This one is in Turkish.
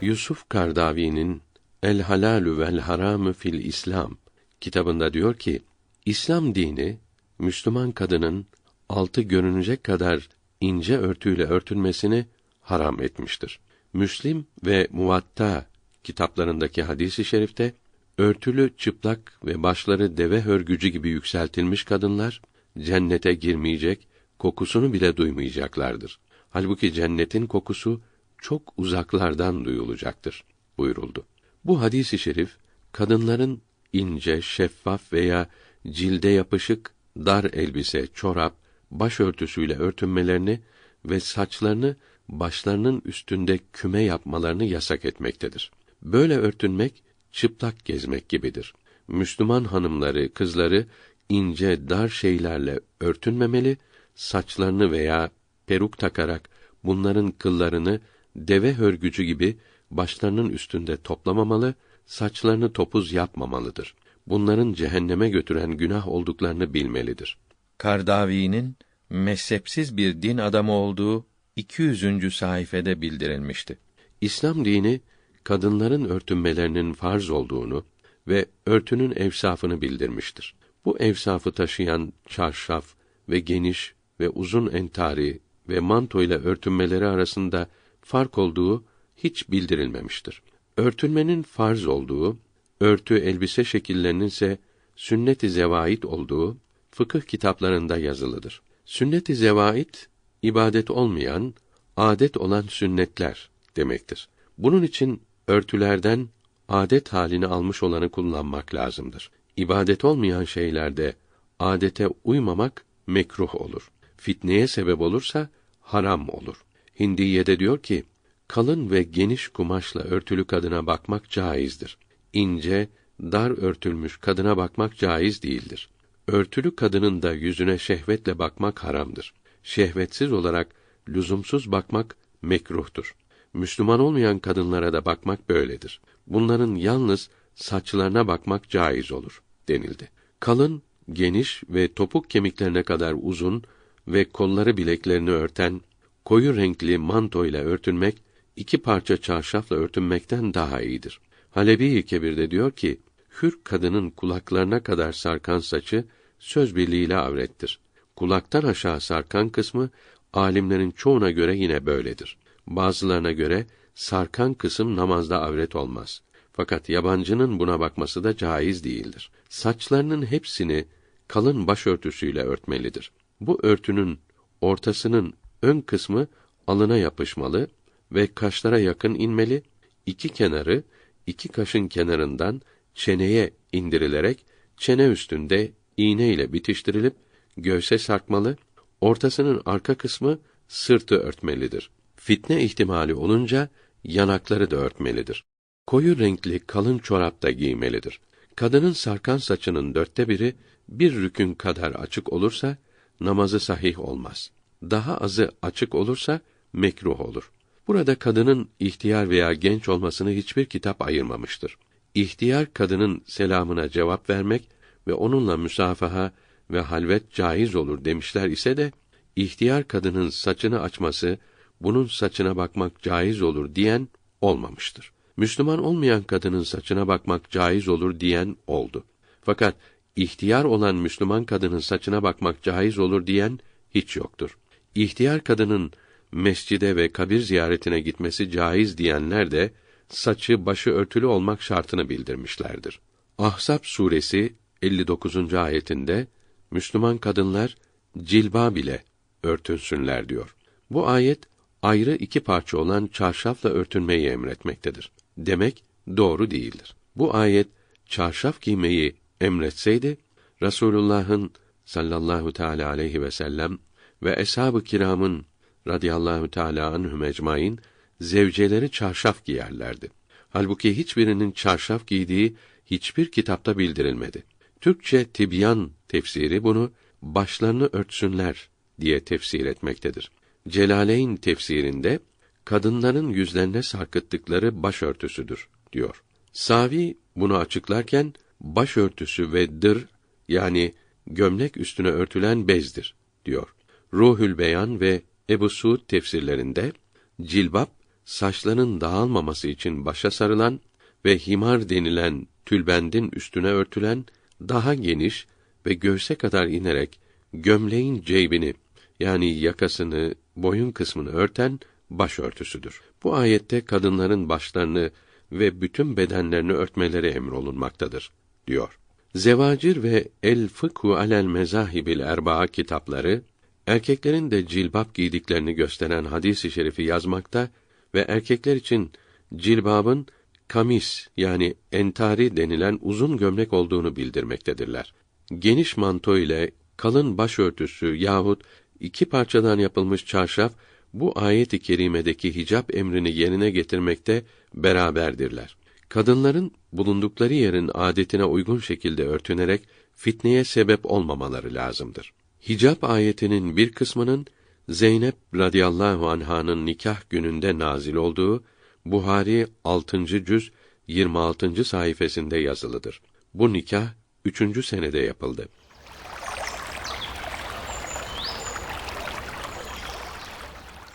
Yusuf Kardavi'nin El Halalü vel Haramü fil İslam kitabında diyor ki, İslam dini Müslüman kadının altı görünecek kadar ince örtüyle örtülmesini haram etmiştir. Müslim ve Muvatta kitaplarındaki hadisi i şerifte örtülü çıplak ve başları deve hörgücü gibi yükseltilmiş kadınlar cennete girmeyecek, kokusunu bile duymayacaklardır. Halbuki cennetin kokusu çok uzaklardan duyulacaktır buyuruldu. Bu hadisi şerif kadınların ince, şeffaf veya cilde yapışık dar elbise, çorap, başörtüsüyle örtünmelerini ve saçlarını başlarının üstünde küme yapmalarını yasak etmektedir. Böyle örtünmek çıplak gezmek gibidir. Müslüman hanımları, kızları ince, dar şeylerle örtünmemeli, saçlarını veya peruk takarak bunların kıllarını deve hörgücü gibi başlarının üstünde toplamamalı, saçlarını topuz yapmamalıdır. Bunların cehenneme götüren günah olduklarını bilmelidir. Kardavi'nin mezhepsiz bir din adamı olduğu 200. sayfede bildirilmişti. İslam dini kadınların örtünmelerinin farz olduğunu ve örtünün evsafını bildirmiştir. Bu evsafı taşıyan çarşaf ve geniş ve uzun entari ve manto ile örtünmeleri arasında fark olduğu hiç bildirilmemiştir. Örtünmenin farz olduğu, örtü elbise şekillerinin ise sünnet-i zevait olduğu fıkıh kitaplarında yazılıdır. Sünnet-i zevait ibadet olmayan, adet olan sünnetler demektir. Bunun için örtülerden adet halini almış olanı kullanmak lazımdır. İbadet olmayan şeylerde adete uymamak mekruh olur. Fitneye sebep olursa haram olur. Hindiye'de diyor ki, kalın ve geniş kumaşla örtülü kadına bakmak caizdir. İnce, dar örtülmüş kadına bakmak caiz değildir. Örtülü kadının da yüzüne şehvetle bakmak haramdır. Şehvetsiz olarak lüzumsuz bakmak mekruhtur. Müslüman olmayan kadınlara da bakmak böyledir. Bunların yalnız saçlarına bakmak caiz olur denildi. Kalın, geniş ve topuk kemiklerine kadar uzun ve kolları bileklerini örten koyu renkli manto ile örtünmek iki parça çarşafla örtünmekten daha iyidir. Halebi Kebir'de diyor ki, hür kadının kulaklarına kadar sarkan saçı söz birliğiyle avrettir. Kulaktan aşağı sarkan kısmı alimlerin çoğuna göre yine böyledir. Bazılarına göre sarkan kısım namazda avret olmaz. Fakat yabancının buna bakması da caiz değildir. Saçlarının hepsini kalın başörtüsüyle örtmelidir. Bu örtünün ortasının ön kısmı alına yapışmalı ve kaşlara yakın inmeli, iki kenarı iki kaşın kenarından çeneye indirilerek çene üstünde iğne ile bitiştirilip göğse sarkmalı, ortasının arka kısmı sırtı örtmelidir. Fitne ihtimali olunca yanakları da örtmelidir. Koyu renkli kalın çorap da giymelidir. Kadının sarkan saçının dörtte biri bir rükün kadar açık olursa namazı sahih olmaz. Daha azı açık olursa mekruh olur. Burada kadının ihtiyar veya genç olmasını hiçbir kitap ayırmamıştır. İhtiyar kadının selamına cevap vermek ve onunla müsafaha ve halvet caiz olur demişler ise de ihtiyar kadının saçını açması, bunun saçına bakmak caiz olur diyen olmamıştır. Müslüman olmayan kadının saçına bakmak caiz olur diyen oldu. Fakat ihtiyar olan Müslüman kadının saçına bakmak caiz olur diyen hiç yoktur. İhtiyar kadının mescide ve kabir ziyaretine gitmesi caiz diyenler de saçı başı örtülü olmak şartını bildirmişlerdir. Ahzab suresi 59. ayetinde Müslüman kadınlar cilbab ile örtünsünler diyor. Bu ayet ayrı iki parça olan çarşafla örtünmeyi emretmektedir. Demek doğru değildir. Bu ayet çarşaf giymeyi emretseydi Rasulullah'ın sallallahu teala aleyhi ve sellem ve eshab-ı kiramın radıyallahu teala anhum ecmaîn zevceleri çarşaf giyerlerdi. Halbuki hiçbirinin çarşaf giydiği hiçbir kitapta bildirilmedi. Türkçe Tibyan tefsiri bunu başlarını örtsünler diye tefsir etmektedir. Celaleyn tefsirinde kadınların yüzlerine sarkıttıkları başörtüsüdür diyor. Savi bunu açıklarken başörtüsü ve dır yani gömlek üstüne örtülen bezdir diyor. Ruhül Beyan ve Ebu Suud tefsirlerinde cilbap saçların dağılmaması için başa sarılan ve himar denilen tülbendin üstüne örtülen daha geniş ve göğse kadar inerek gömleğin ceybini yani yakasını, boyun kısmını örten başörtüsüdür. Bu ayette kadınların başlarını ve bütün bedenlerini örtmeleri emrolunmaktadır diyor. Zevacir ve El Fıkhu alel Mezahibil Erbaa kitapları erkeklerin de cilbap giydiklerini gösteren hadis-i şerifi yazmakta ve erkekler için cilbabın kamis yani entari denilen uzun gömlek olduğunu bildirmektedirler. Geniş manto ile kalın başörtüsü yahut iki parçadan yapılmış çarşaf bu ayet-i kerimedeki hicap emrini yerine getirmekte beraberdirler. Kadınların bulundukları yerin adetine uygun şekilde örtünerek fitneye sebep olmamaları lazımdır. Hicap ayetinin bir kısmının Zeynep radıyallahu anh'ın nikah gününde nazil olduğu Buhari 6. cüz 26. sayfasında yazılıdır. Bu nikah üçüncü senede yapıldı.